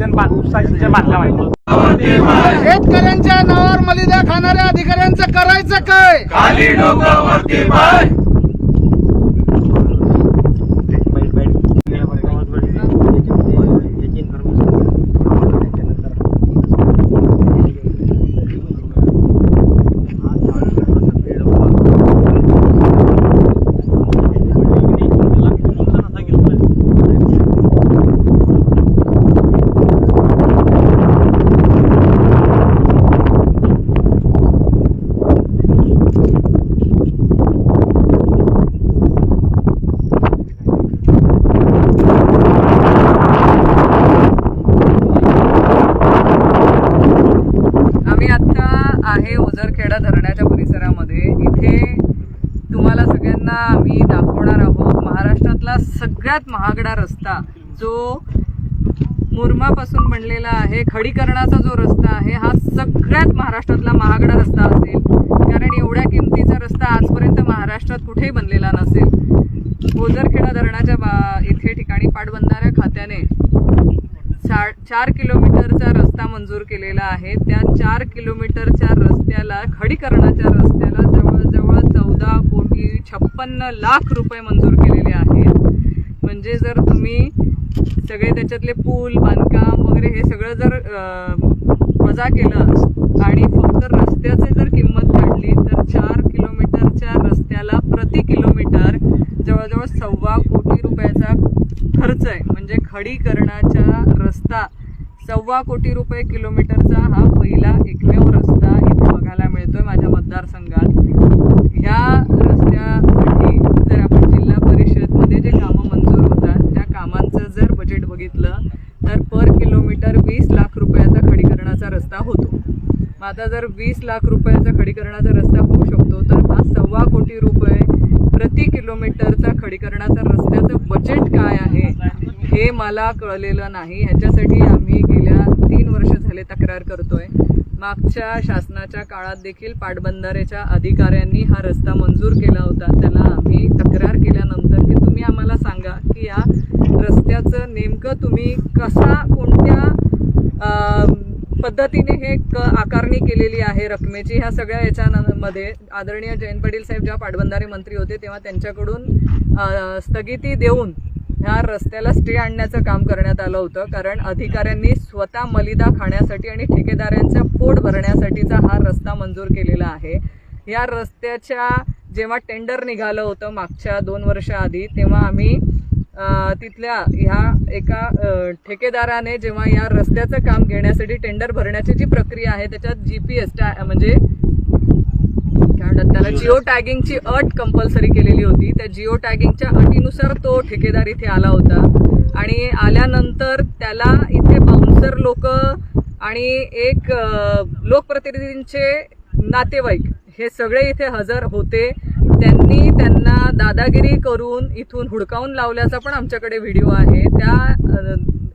सिंचन उपसा सिंचन बांधला पाहिजे वरती शेतकऱ्यांच्या नावावर मलिदा खाणाऱ्या अधिकाऱ्यांचं करायचं काय खाली डोकं वरती पाय बैठ बैठ आम्ही आत्ता आहे ओझरखेडा धरणाच्या परिसरामध्ये इथे तुम्हाला तुम्हाला आम्ही दाखवणार आहोत महाराष्ट्रातला सगळ्यात महागडा रस्ता जो मुरमापासून बनलेला आहे खडीकरणाचा जो रस्ता आहे हा सगळ्यात महाराष्ट्रातला महागडा रस्ता असेल. कारण एवढ्या किमतीचा रस्ता आजपर्यंत महाराष्ट्रात कुठेही बनलेला नसेल. गोजरखेडा धरणाच्या बा इथे ठिकाणी पाटबंधाऱ्या खात्याने सा चार किलोमीटरचा रस्ता मंजूर केलेला आहे. त्या चार किलोमीटरच्या रस्त्याला खडीकरणाच्या रस्त्याला जवळजवळ चौदा की छप्पन्न लाख रुपये मंजूर केलेले आहेत. म्हणजे जर तुम्ही सगळे त्याच्यातले पूल बांधकाम वगैरे हे सगळं जर वजा केलं आणि फक्त रस्त्याची जर किंमत काढली तर चार किलोमीटरच्या रस्त्याला प्रति किलोमीटर जवळजवळ सव्वा कोटी रुपयाचा खर्च आहे. म्हणजे खडीकरणाचा रस्ता सव्वा कोटी रुपये किलोमीटरचा हा पहिला एकमेव रस्ता इथे बघायला मिळतोय माझ्या मतदार ह्या रस्त्यासाठी जर आपण जिल्हा परिषदमध्ये जे कामं मंजूर होतात त्या कामांचं जर बजेट बघितलं तर पर किलोमीटर वीस लाख रुपयाचा खडीकरणाचा रस्ता होतो मग आता जर वीस लाख रुपयाचा खडीकरणाचा रस्ता होऊ शकतो तर हा सव्वा कोटी रुपये प्रति किलोमीटरचा खडीकरणाचा रस्त्याचं बजेट काय आहे हे मला कळलेलं नाही. ह्याच्यासाठी आम्ही गेल्या तीन वर्ष झाले तक्रार करतोय. मागच्या शासनाच्या काळात देखील पाटबंधारेच्या अधिकाऱ्यांनी हा रस्ता मंजूर केला होता. त्याला आम्ही तक्रार केल्यानंतर की तुम्ही आम्हाला सांगा की या रस्त्याचं नेमकं तुम्ही कसा कोणत्या पद्धतीने हे क आकारणी केलेली आहे रकमेची. ह्या सगळ्या याच्यामध्ये आदरणीय जयंत पाटील साहेब जेव्हा पाटबंधारे मंत्री होते तेव्हा त्यांच्याकडून स्थगिती देऊन ह्या रस्त्याला स्टे आणण्याचं काम करण्यात आलं होतं. कारण अधिकाऱ्यांनी स्वतः मलिदा खाण्यासाठी आणि ठेकेदारांचं पोट भरण्यासाठीचा हा रस्ता मंजूर केलेला आहे. या रस्त्याच्या जेव्हा टेंडर निघालं होतं मागच्या दोन वर्षाआधी तेव्हा आम्ही तिथल्या ह्या एका ठेकेदाराने जेव्हा या रस्त्याचं काम घेण्यासाठी टेंडर भरण्याची जी प्रक्रिया आहे त्याच्यात जी पी एस म्हणजे काय म्हणतात त्याला जिओ टॅगिंगची अट कंपल्सरी केलेली होती. त्या जिओ टॅगिंगच्या अटीनुसार तो ठेकेदार इथे आला होता. आणि आल्यानंतर त्याला इथे बाउन्सर लोक आणि एक लोकप्रतिनिधींचे नातेवाईक हे सगळे इथे हजर होते. त्यांनी त्यांना दादागिरी करून इथून हुडकावून लावल्याचा पण आमच्याकडे व्हिडिओ आहे. त्या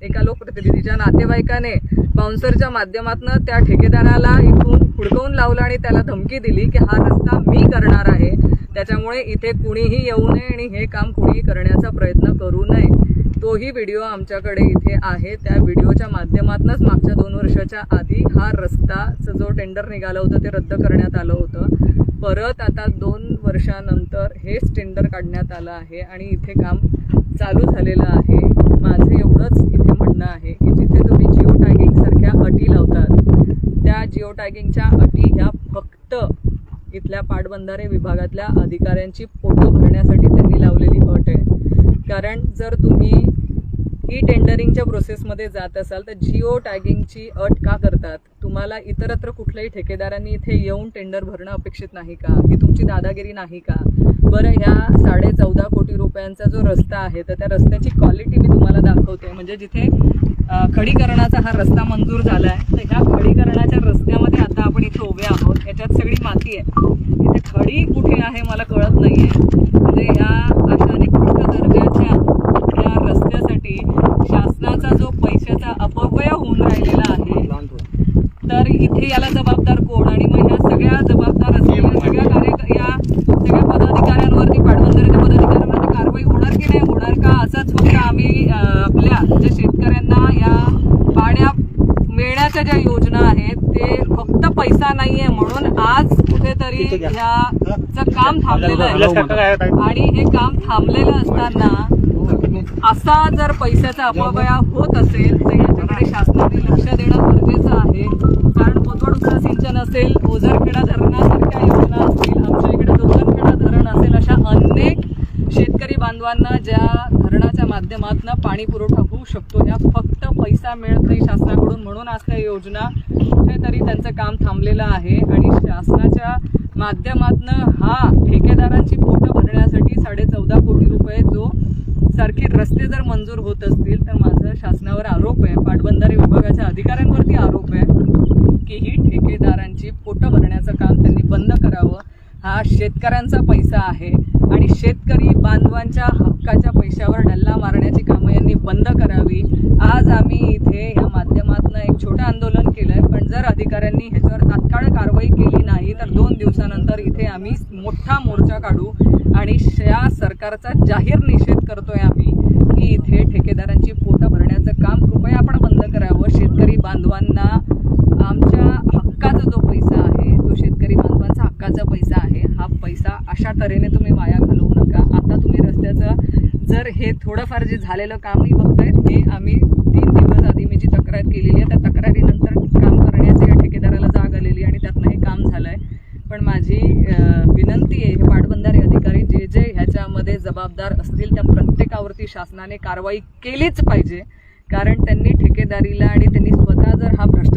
एका लोकप्रतिनिधीच्या नातेवाईकाने बाउन्सरच्या माध्यमातून त्या ठेकेदाराला इथून हुडकवून लावलं आणि त्याला धमकी दिली की हा रस्ता मी करणार आहे. त्याच्यामुळे इथे कुणीही येऊ नये आणि हे काम कुणीही करण्याचा प्रयत्न करू नये. तोही व्हिडिओ आमच्याकडे इथे आहे. त्या व्हिडिओच्या माध्यमातूनच मागच्या दोन वर्षाच्या आधी हा रस्ताचं जो टेंडर निघालं होतं ते रद्द करण्यात आलं होतं. परत आता दोन वर्षानंतर हेच टेंडर काढण्यात आलं आहे आणि इथे काम चालू झालेलं आहे. माझं एवढंच इथे म्हणणं आहे की जिथे तुम्ही जिओ टॅगिंगसारख्या अटी लावतात त्या जिओ टॅगिंगच्या अटी ह्या फक्त इथल्या पाटबंधारे विभागातल्या अधिकाऱ्यांची फोटो भरण्यासाठी त्यांनी लावलेली अट आहे. कारण जर तुम्ही ई टेंडरिंगच्या प्रोसेसमध्ये जात असाल तर जिओ टॅगिंगची अट का करतात? तुम्हाला इतरत्र कुठल्याही ठेकेदारांनी इथे येऊन टेंडर भरणं अपेक्षित नाही का? ही तुमची दादागिरी नाही का? बरं ह्या साडे चौदा कोटी रुपयांचा जो रस्ता आहे तर त्या रस्त्याची क्वालिटी मी तुम्हाला दाखवते. म्हणजे जिथे खडीकरणाचा हा रस्ता मंजूर झाला आहे तर ह्या खडीकरणाच्या रस्त्यामध्ये आता आपण इथे उभे आहोत. याच्यात सगळी माती आहे. इथे खडी कुठे आहे मला कळत नाही आहे म्हणजे ह्या अशा आम्ही आपल्या जे शेतकऱ्यांना या पाण्या मिळण्याच्या ज्या योजना आहेत ते फक्त पैसा नाहीये म्हणून आज कुठेतरी ह्याच काम थांबलेलं आहे. आणि हे काम थांबलेलं असताना असा जर पैशाचा अपव्यय होत असेल तर याच्याकडे शासनाने लक्ष देणं गरजेचं आहे. कारण कोथवड उत्तर सिंचन असेल ओझरखेडा धरणासारख्या योजना असतील आमच्या इकडे शेतकरी बांधवांना ज्या धरणाच्या माध्यमातून पाणी पुरवठा होऊ शकतो या फक्त पैसा मिळत नाही शासनाकडून म्हणून आज त्या योजना कुठेतरी त्यांचं काम थांबलेलं आहे. आणि शासनाच्या माध्यमातून हा ठेकेदारांची पोटं भरण्यासाठी साडे चौदा कोटी रुपये जो सारखे रस्ते जर मंजूर होत असतील तर माझा शासनावर आरोप आहे. पाटबंधारे विभागाच्या अधिकाऱ्यांवरती आरोप आहे की ही ठेकेदारांची पोटं भरण्याचं काम त्यांनी बंद करावं. हा शेतकऱ्यांचा पैसा आहे. आणि शेतकरी बांधवांच्या हक्काच्या पैशावर डल्ला मारण्याची कामं यांनी बंद करावी. आज आम्ही इथे या माध्यमातून एक छोटं आंदोलन केलंय पण जर अधिकाऱ्यांनी ह्याच्यावर तात्काळ कारवाई केली नाही तर दोन दिवसानंतर इथे आम्ही मोठा मोर्चा काढू आणि या सरकारचा जाहीर निषेध करतोय आम्ही की इथे ठेकेदारांची पोटं भरण्याचं काम कृपया आपण बंद करावं. शेतकरी बांधवांना आमच्या हक्काचा जो पैसा आहे तो शेतकरी बांधवांचा हक्काचा पैसा आहे अशा तऱ्हेने तुम्ही वाया घालवू नका. आता तुम्ही रस्त्याचं जर हे थोडंफार जे झालेलं कामही बघतायत हे आम्ही तीन दिवस आधी मी जी तक्रार केलेली आहे त्या तक्रारीनंतर काम करण्याचे या ठेकेदाराला जाग आलेली आणि त्यातनं हे काम आहे पण माझी विनंती आहे हे पाटबंधारे अधिकारी जे जे ह्याच्यामध्ये जबाबदार असतील त्या प्रत्येकावरती शासनाने कारवाई केलीच पाहिजे. कारण त्यांनी ठेकेदारीला आणि त्यांनी स्वतः जर हा भ्रष्ट